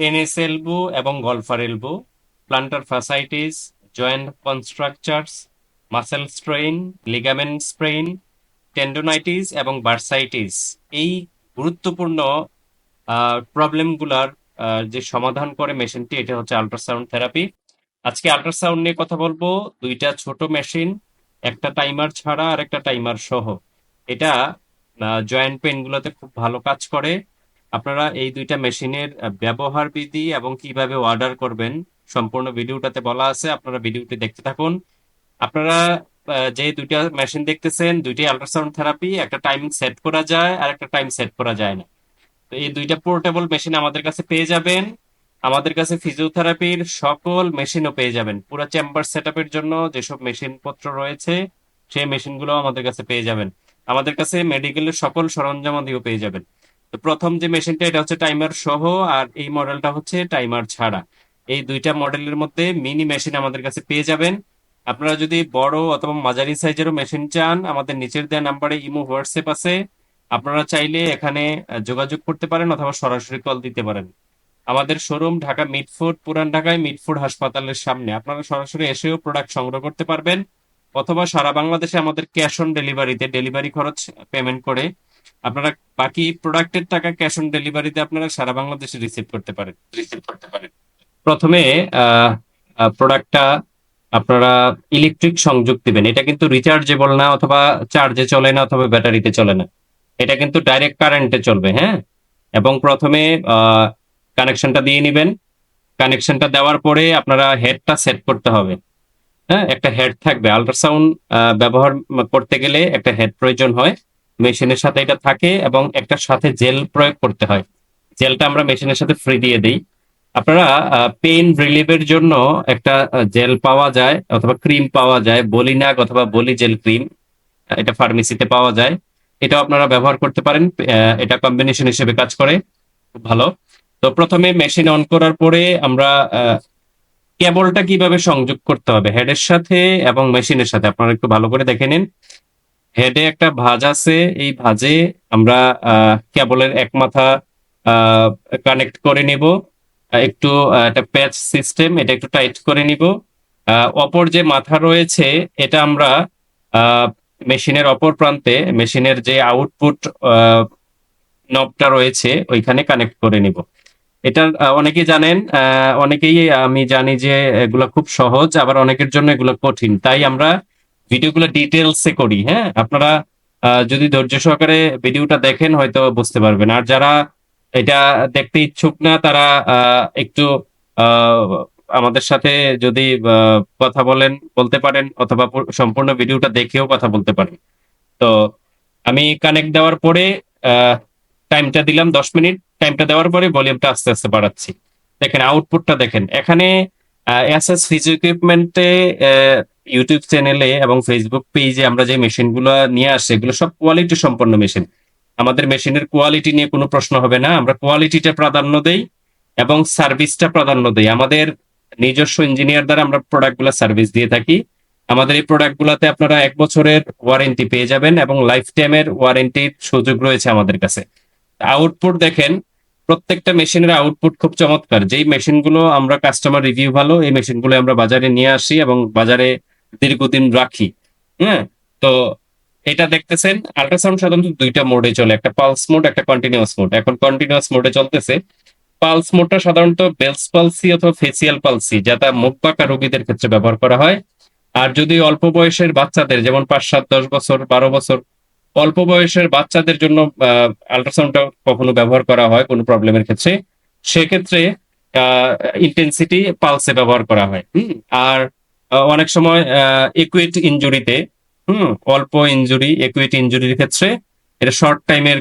Tennis elbow এবং golfer elbow plantar fasciitis joint contractures muscle strain ligament sprain tendonitis এবং bursitis এই গুরুত্বপূর্ণ প্রবলেমগুলার যে সমাধান করে মেশিনটি, এটা হচ্ছে আল্ট্রাসাউন্ড থেরাপি আজকে আল্ট্রাসাউন্ড নিয়ে কথা বলব। দুইটা ছোট মেশিন, একটা টাইমার ছাড়া আর একটা টাইমার সহ। এটা জয়েন্ট পেনগুলোতে খুব ভালো কাজ করে। আপনারা এই দুইটা মেশিনের ব্যবহার বিধি এবং কীভাবে অর্ডার করবেন সম্পূর্ণ ভিডিওটাতে বলা আছে, আপনারা ভিডিওটি দেখতে থাকুন। আপনারা যে দুইটা মেশিন দেখতেছেন, দুইটি আল্ট্রাসাউন্ড থেরাপি একটা টাইমিং সেট করা যায় আর একটা টাইম সেট করা যায় না। তো এই দুইটা পোর্টেবল মেশিন আমাদের কাছে পেয়ে যাবেন। আমাদের কাছে ফিজিওথেরাপির সকল মেশিনও পেয়ে যাবেন। পুরো চেম্বার সেট জন্য যেসব মেশিন পত্র রয়েছে, সেই মেশিনগুলো আমাদের কাছে পেয়ে যাবেন। আমাদের কাছে মেডিকেলের সকল সরঞ্জামাদিও পেয়ে যাবেন। প্রথম যে মেশিনটা এটা হচ্ছে টাইমার সহ, আর এই মডেলটা হচ্ছে টাইমার ছাড়া। এই দুইটা মডেলের মধ্যে মিনি মেশিন আমাদের কাছে পেয়ে যাবেন। আপনারা যদি বড় অথবা মাঝারি সাইজেরও মেশিন চান, আমাদের নিচের দেওয়া নাম্বারে ইমো, হোয়াটসঅ্যাপ আছে। আপনারা চাইলে এখানে যোগাযোগ করতে পারেন অথবা সরাসরি কল দিতে পারেন। আমাদের শোরুম ঢাকা মিটফুড পুরান ঢাকায় মিটফুড হাসপাতালের সামনে। আপনারা সরাসরি এসেও প্রোডাক্ট সংগ্রহ করতে পারবেন। অথবা সারা বাংলাদেশে আমাদের ক্যাশ অন ডেলিভারিতে ডেলিভারি খরচ পেমেন্ট করে আপনারা বাকি প্রোডাক্টের টাকা ক্যাশ অন ডেলিভারিতে আপনারা সারা বাংলাদেশে রিসিভ করতে পারেন। রিসিভ করতে পারেন। প্রথমে প্রোডাক্টটা আপনারা ইলেকট্রিক সংযোগ দিবেন। এটা কিন্তু রিচার্জেবল না অথবা চার্জে চলে না অথবা ব্যাটারিতে চলে না। এটা কিন্তু ডাইরেক্ট কারেন্টে চলবে হ্যাঁ? এবং প্রথমে কানেকশনটা দিয়ে নেবেন। কানেকশনটা দেওয়ার পরে আপনারা হেডটা সেট করতে হবে। হ্যাঁ? একটা হেড থাকবে। আল্ট্রাসাউন্ড ব্যবহার করতে গেলে একটা হেড প্রয়োজন হয়। মেশিনের সাথে এটা থাকে এবং একটা সাথে জেল প্রয়োগ করতে হয়। জেলটা আমরা মেশিনের সাথে ফ্রি দিয়ে দিই। আপনারা পেইন রিলিভের জন্য একটা জেল পাওয়া যায় অথবা ক্রিম পাওয়া যায় বলিনাক অথবা বলি জেল ক্রিম এটা ফার্মেসিতে পাওয়া যায়। এটাও আপনারা ব্যবহার করতে পারেন এটা কম্বিনেশন হিসেবে কাজ করে। খুব ভালো। তো প্রথমে মেশিন অন করার পরে আমরা কেবলটা কীভাবে সংযোগ করতে হবে? হেডের সাথে এবং মেশিনের সাথে। আপনারা একটু ভালো করে দেখে নিন। হেডে একটা ভাঁজ আছে, এই ভাঁজে আমরা কেবলের এক মাথা কানেক্ট করে নিব। একটু একটা প্যাচ সিস্টেম এটা একটু টাইট করে নিব। অপর যে মাথা রয়েছে, এটা আমরা মেশিনের অপর প্রান্তে, মেশিনের যে আউটপুট নবটা রয়েছে, ওইখানে কানেক্ট করে নিব। এটা অনেকেই জানেন অনেকেই আমি জানি যে এগুলো খুব সহজ, আবার অনেকের জন্য এগুলো কঠিন। তাই আমরা ভিডিওগুলো ডিটেলসে করি হ্যাঁ? আপনারা যদি ধৈর্য সহকারে ভিডিওটা দেখেন, হয়তো বুঝতে পারবেন। আর যারা এটা দেখতে ইচ্ছুক না, তারা একটু আমাদের সাথে যদি কথা বলেন, বলতে পারেন, অথবা সম্পূর্ণ ভিডিওটা দেখেও কথা বলতে পারেন। তো, আমি কানেক্ট দেওয়ার পরে টাইমটা দিলাম দশ মিনিট। টাইমটা দেওয়ার পরে ভলিউমটা আস্তে আস্তে বাড়াচ্ছি। দেখেন আউটপুটটা দেখেন। এখানে এস এস ফিজিও ইকুইপমেন্টে ইউটিউব চ্যানেলে এবং ফেসবুক পেজে আমরা যে মেশিনগুলো নিয়ে আসছি, এগুলো সব কোয়ালিটি সম্পন্ন মেশিন আমাদের মেশিনের কোয়ালিটি নিয়ে কোনো প্রশ্ন হবে না। আমরা কোয়ালিটিটা প্রাধান্য দেই এবং সার্ভিসটা প্রাধান্য দেই। আমাদের নিজস্ব ইঞ্জিনিয়ার দ্বারা আমরা প্রোডাক্টগুলো সার্ভিস দিয়ে থাকি। আমাদের এই প্রোডাক্টগুলোতে আপনারা এক বছরের ওয়ারেন্টি পেয়ে যাবেন এবং লাইফ টাইমের ওয়ারেন্টির সুযোগ রয়েছে আমাদের কাছে। আউটপুট দেখেন, প্রত্যেকটা মেশিনের আউটপুট খুব চমৎকার। যেই মেশিনগুলো আমরা কাস্টমার রিভিউ ভালো, এই মেশিনগুলো আমরা বাজারে নিয়ে আসি এবং বাজারে দীর্ঘদিন রাখি হ্যাঁ? তো এটা দেখতেছেন আল্ট্রাসাউন্ড সাধারণত দুইটা মোডে চলে, একটা পালস মোড একটা কন্টিনিউয়াস মোড এখন কন্টিনিউয়াস মোডে চলতেছে পালস মোডটা সাধারণত বেলস পালসি অথবা ফেসিয়াল পালসি যেটা মুখ পাকা রোগীদের ক্ষেত্রে ব্যবহার করা হয়। আর যদি অল্প বয়সের বাচ্চাদের, যেমন পাঁচ, সাত, দশ বছর, বারো বছর, অল্প বয়সের বাচ্চাদের জন্য আল্ট্রাসাউন্ডটা কখনো ব্যবহার করা হয় কোনো প্রবলেমের ক্ষেত্রে, সেক্ষেত্রে ইন্টেন্সিটি পালসে ব্যবহার করা হয়। আর অনেক সময় ইকুইট ইঞ্জুরিতে হুম, অল্প ইঞ্জুরি একুইট ইঞ্জুরির ক্ষেত্রে এটা শর্ট টাইমের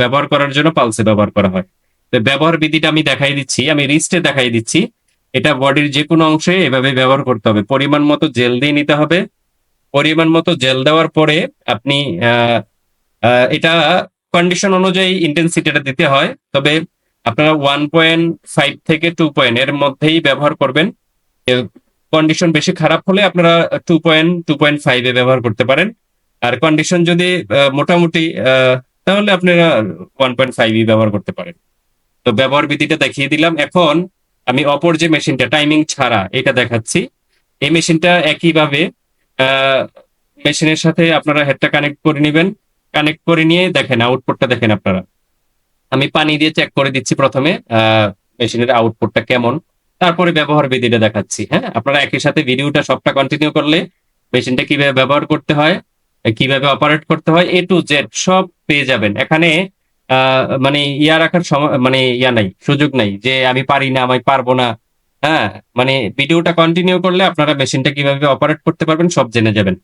ব্যবহার করার জন্য পালসে ব্যবহার করা হয়। তো ব্যবহার বিধিটা আমি দেখাই দিচ্ছি, আমি রিস্টে দেখাই দিচ্ছি। এটা বডির যে কোনো অংশে এভাবে ব্যবহার করতে হবে। পরিমাণ মতো জেল দিয়ে নিতে হবে। পরিমাণ মতো জেল দেওয়ার পরে আপনি এটা কন্ডিশন অনুযায়ী ইন্টেন্সিটিটা দিতে হয়। তবে আপনারা ওয়ান পয়েন্ট ফাইভ থেকে টু পয়েন্ট এর মধ্যেই ব্যবহার করবেন। কন্ডিশন বেশি খারাপ হলে আপনারা টু পয়েন্ট টু পয়েন্ট ফাইভে ব্যবহার করতে পারেন। আর কন্ডিশন যদি মোটামুটি তাহলে আপনারা ওয়ান পয়েন্ট ফাইভই ব্যবহার করতে পারেন। তো ব্যবহার বিধিটা দেখিয়ে দিলাম। এখন আমি অপর যে মেশিনটা টাইমিং ছাড়া এটা দেখাচ্ছি। এই মেশিনটা একইভাবে মেশিনের সাথে আপনারা হেডটা কানেক্ট করে নেবেন। কানেক্ট করে নিয়ে দেখেন আউটপুটটা দেখেন আপনারা। আমি পানি দিয়ে চেক করে দিচ্ছি প্রথমে মেশিনের আউটপুটটা কেমন। তারপরে ব্যবহার বিধিটা দেখাচ্ছি হ্যাঁ? আপনারা একই সাথে ভিডিওটা সবটা কন্টিনিউ করলে মেশিনটা কীভাবে ব্যবহার করতে হয়, কীভাবে অপারেট করতে হয় এ টু জেড সব পেয়ে যাবেন। এখানে মানে ইয়া রাখার মানে ইয়া নাই, সুযোগ নাই যে আমি পারি না, আমি পারব না হ্যাঁ? মানে ভিডিওটা কন্টিনিউ করলে আপনারা মেশিনটা কীভাবে অপারেট করতে পারবেন সব জেনে যাবেন।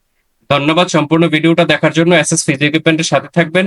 ধন্যবাদ সম্পূর্ণ ভিডিওটা দেখার জন্য। এসএস ফিজি ইকুইপমেন্টের সাথে থাকবেন।